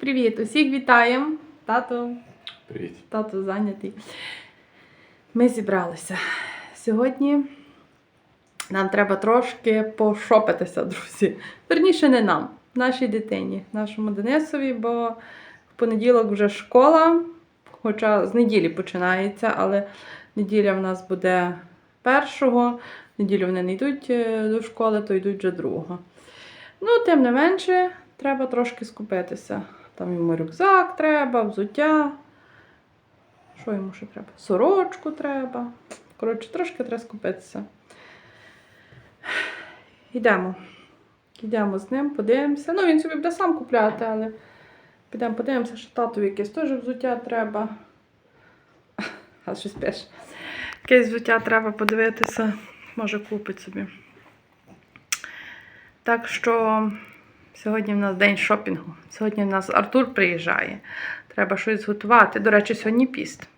Привіт! Усіх вітаємо! Тато, Привіт. тато зайнятий. Ми зібралися. Сьогодні нам треба трошки пошопитися, друзі. Верніше, не нам, нашій дитині, нашому Денисові, бо в понеділок вже школа, хоча з неділі починається, але неділя в нас буде першого, неділю вони не йдуть е, до школи, то йдуть вже другого. Ну, тим не менше, треба трошки скупитися. Там йому рюкзак треба, взуття. Що йому ще треба? Сорочку треба. Коротше, трошки треба скупитися. Йдемо. Йдемо з ним, подивимося. Ну, він собі буде сам купляти, але підемо подивимося, що татові якесь теж взуття треба. А що спеш? Якесь взуття треба подивитися, може купить собі. Так що сьогодні в нас день шопінгу. Сьогодні в нас Артур приїжджає. Треба щось зготувати. До речі, сьогодні піст.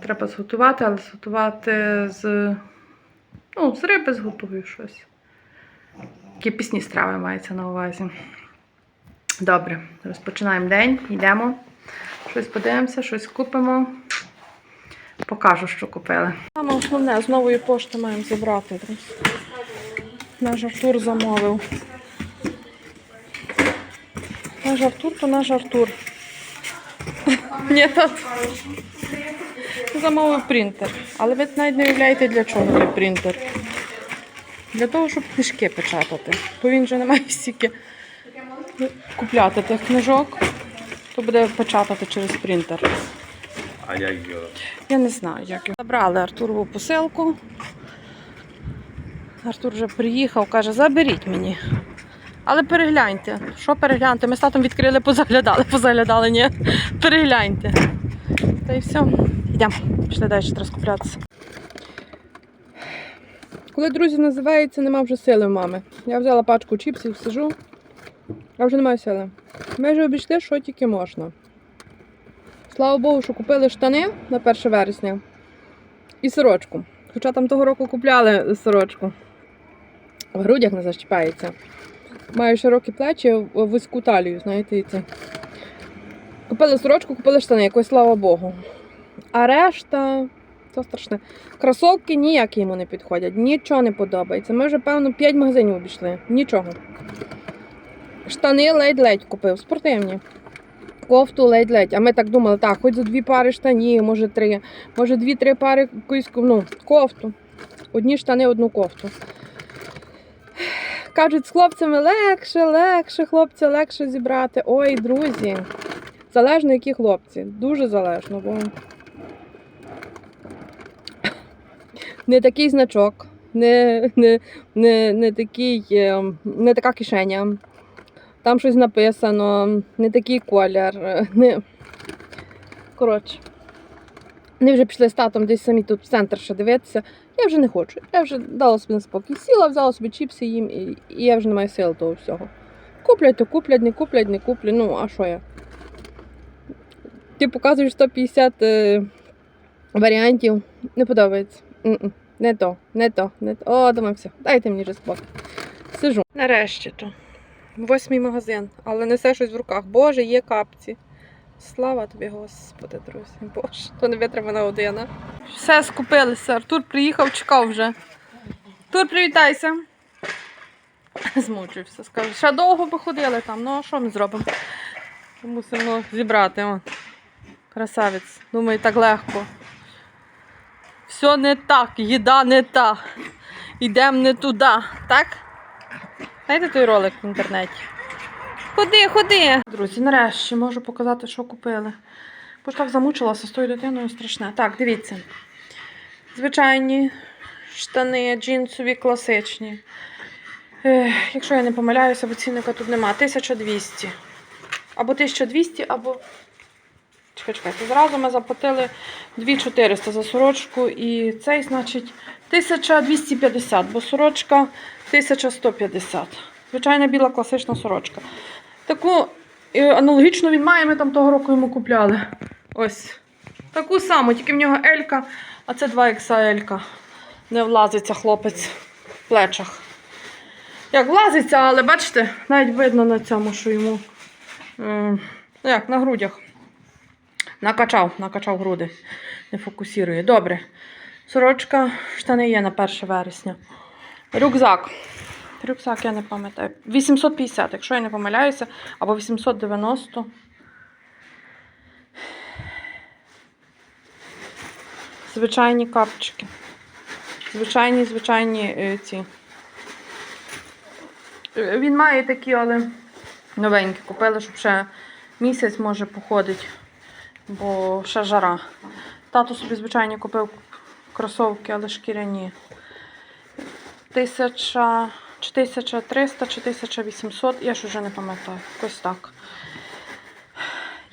Треба зготувати, але зготувати з, ну, з риби зготую щось. Які пісні страви мається на увазі. Добре, розпочинаємо день, йдемо. Щось подивимося, щось купимо. Покажу, що купили. Саме основне, з нової пошти маємо забрати. Наш Артур замовив. Наш Артур, то наш Артур. Ні, тат. Замовив принтер. Але ви навіть не уявляєте, для чого той принтер. Для того, щоб книжки печатати. Бо він вже не має стільки купляти тих книжок, то буде печатати через принтер. А як його? Я не знаю, як його. Забрали Артурову посилку. Артур вже приїхав, каже, заберіть мені. Але перегляньте. Що перегляньте? Ми з татом відкрили, позаглядали, позаглядали, ні. Перегляньте. Та й все. Йдемо. Пішли далі треба скуплятися. Коли друзі називається, нема вже сили в мами. Я взяла пачку чіпсів, сижу, а вже немає сили. Ми вже обійшли, що тільки можна. Слава Богу, що купили штани на 1 вересня і сорочку. Хоча там того року купляли сорочку. В грудях не защіпається. Маю широкі плечі, вузьку талію, знаєте, і це. Купили сорочку, купили штани, якось слава Богу. А решта, це страшне. Кросовки ніякі йому не підходять, нічого не подобається. Ми вже, певно, 5 магазинів обійшли. Нічого. Штани ледь-ледь купив, спортивні. Кофту ледь-ледь. А ми так думали, так, хоч за дві пари штанів, може три, може дві-три пари якоїсь ну, кофту. Одні штани, одну кофту. Кажуть, з хлопцями легше, легше, хлопці, легше зібрати. Ой, друзі. Залежно, які хлопці. Дуже залежно, бо не такий значок, не, не, не, не, такий, е, не така кишеня. Там щось написано, не такий колір. е, Не... Коротше. Вони вже пішли з татом десь самі тут в центр ще дивитися. Я вже не хочу. Я вже дала собі на спокій. Сіла, взяла собі чіпси їм, і, і я вже не маю сил того всього. Куплять, то куплять, не куплять, не куплять. Ну, а що я? Ти показуєш 150 е, варіантів. Не подобається. М-м. Не то, не то, не то. О, думаю, все. Дайте мені вже спокій. Сижу. Нарешті то. Восьмий магазин, але несе щось в руках. Боже, є капці. Слава тобі, Господи, друзі. Боже, то не витримана година. Все скупилися. Артур приїхав, чекав вже. Артур, привітайся. Змучився, скажу. Ще довго би ходили там, ну а що ми зробимо? Мусимо зібрати. О. Красавець. Думаю, так легко. Все не так, їда не та. Йдемо не туди, так? Знаєте той ролик в інтернеті? Ходи, ходи! Друзі, нарешті можу показати, що купили. Бо ж так замучилася з тою дитиною страшне. Так, дивіться. Звичайні штани, джинсові, класичні. Ех, якщо я не помиляюся, бо цінника тут нема. 1200. Або 1200, або. Чекай, чекайте. Зразу ми заплатили 2400 за сорочку і цей, значить, 1250, бо сорочка 1150. Звичайна біла класична сорочка. Таку е, аналогічну він має, ми там того року йому купляли. Ось. Таку саму, тільки в нього Елька, а це 2 XL. Не влазиться хлопець в плечах. Як влазиться, але бачите, навіть видно на цьому, що йому М, Ну як, на грудях. Накачав, накачав груди. Не фокусує. Добре. Сорочка, штани є на 1 вересня. Рюкзак. Рюкзак я не пам'ятаю. 850, якщо я не помиляюся, або 890. Звичайні капчики. Звичайні, звичайні е, ці. Е, Він має такі, але новенькі. Купили, щоб ще місяць може походить, бо ще жара. Тато собі, звичайно, купив кросовки, але шкіряні. Тисяча, чи 1300, чи 1800, я ж вже не пам'ятаю. Якось так.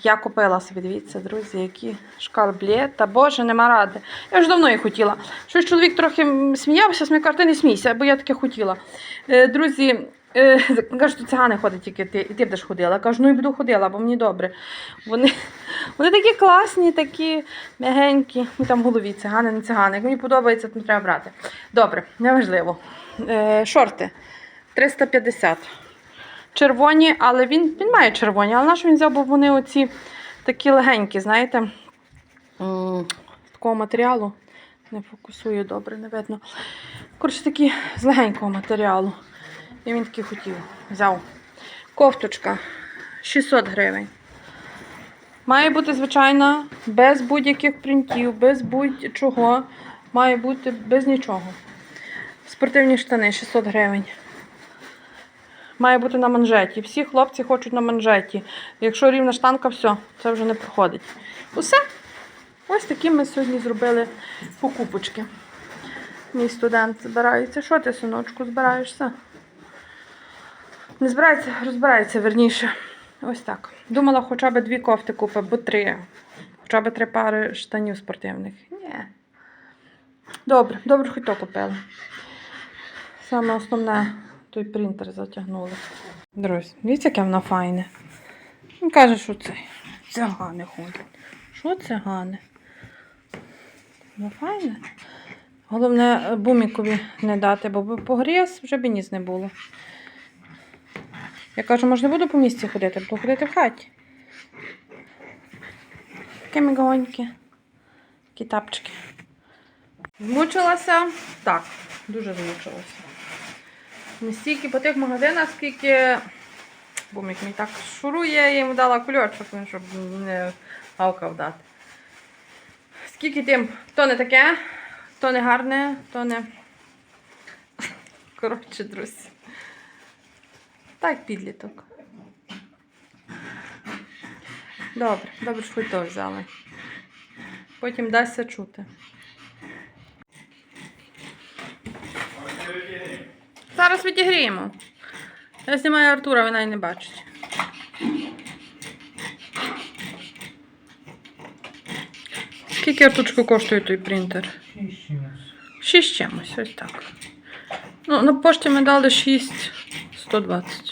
Я купила собі, дивіться, друзі, які шкарблє. Та боже, нема ради. Я вже давно їх хотіла. Щось чоловік трохи сміявся, ти не смійся, бо я таке хотіла. Е, друзі, е, кажуть, тут цигани ходять тільки ти, і ти будеш ходила. Кажу, ну і буду ходила, бо мені добре. Вони, вони такі класні, такі м'ягенькі. Ну там в голові цигани, не цигани. Як мені подобається, то треба брати. Добре, неважливо. Е, шорти 350 червоні, але він, він має червоні, але наш він взяв, бо вони оці такі легенькі, знаєте, такого матеріалу. Не фокусую добре, не видно. Коротше, такі з легенького матеріалу. І він такий хотів. Взяв. Кофточка 600 гривень. Має бути, звичайно, без будь-яких принтів, без будь-чого. Має бути без нічого. Спортивні штани 600 гривень. Має бути на манжеті. Всі хлопці хочуть на манжеті. Якщо рівна штанка, все, це вже не проходить. Усе. Ось такі ми сьогодні зробили покупочки. Мій студент збирається. Що ти, синочку, збираєшся? Не збирається, розбирається верніше. Ось так. Думала, хоча б дві кофти купи, бо три. Хоча б три пари штанів спортивних. Ні. Добре, добре, хоч то купила. Саме основне, той принтер затягнули. Друзі, дивіться, яке воно файне. Він каже, що це цигани ходять. Що цигани? Ну, файне. Головне, бумікові не дати, бо погріз, вже б ніс не було. Я кажу, може, не буду по місці ходити, буду ходити в хаті. Такі мігонькі. Такі тапчики. Змучилася? Так, дуже змучилася. Не стільки по тих магазинах, скільки бумік мій так шурує, я йому дала кульочок, щоб не гавкав дати. Скільки тим, то не таке, то не гарне, то не. Коротше, друзі. Так, підліток. Добре, добре, що хоч то взяли. Потім дасться чути. Зараз відігріємо. Я знімаю Артура, вона й не бачить. Скільки Артучку коштує той принтер? Шість чимось, ось так. Ну, на пошті ми дали 6 120.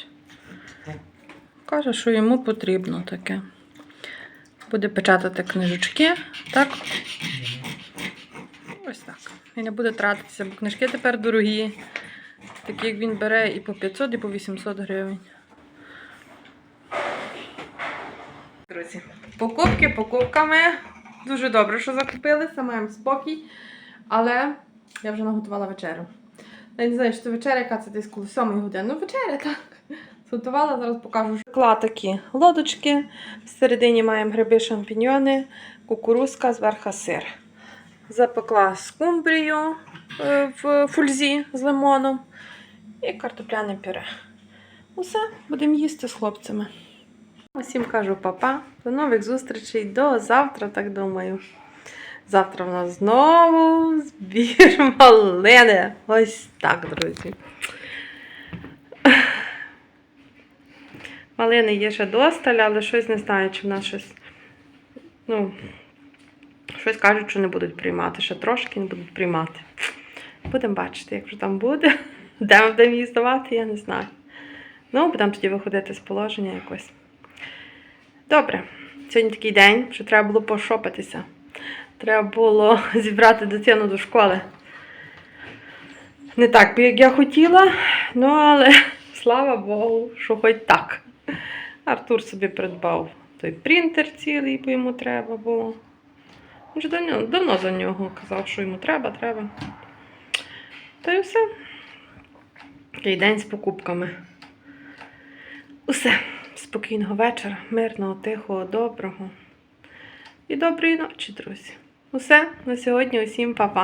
Каже, що йому потрібно таке. Буде печатати книжечки, так? Ось так. І не буде тратитися, бо книжки тепер дорогі. Такі, як він бере і по 500, і по 800 гривень. Друзі, покупки покупками. Дуже добре, що закупилися, маємо спокій. Але я вже наготувала вечерю. Я не знаю, що це вечеря, яка це десь коли 7 години. Ну, вечеря, так. Зготувала, зараз покажу. Кла такі лодочки. Всередині маємо гриби шампіньйони, кукурузка, зверху сир. Запекла скумбрію е, в фульзі з лимоном і картопляне пюре. Усе, будемо їсти з хлопцями. Усім кажу папа. До нових зустрічей. До завтра, так думаю. Завтра в нас знову збір малини. Ось так, друзі. Малини є ще досталь, але щось не знаю, чи в нас щось. Ну, щось кажуть, що не будуть приймати. Ще трошки не будуть приймати. Будемо бачити, як вже там буде. Де ми будемо її здавати, я не знаю. Ну, будемо тоді виходити з положення якось. Добре, сьогодні такий день, що треба було пошопитися. Треба було зібрати дитину до школи. Не так, як я хотіла, ну але слава Богу, що хоч так. Артур собі придбав той принтер цілий, бо йому треба було. Він же давно, давно за нього казав, що йому треба, треба. Та й все. Такий день з покупками. Усе. Спокійного вечора, мирного, тихого, доброго. І доброї ночі, друзі. Усе на сьогодні. Усім па-па.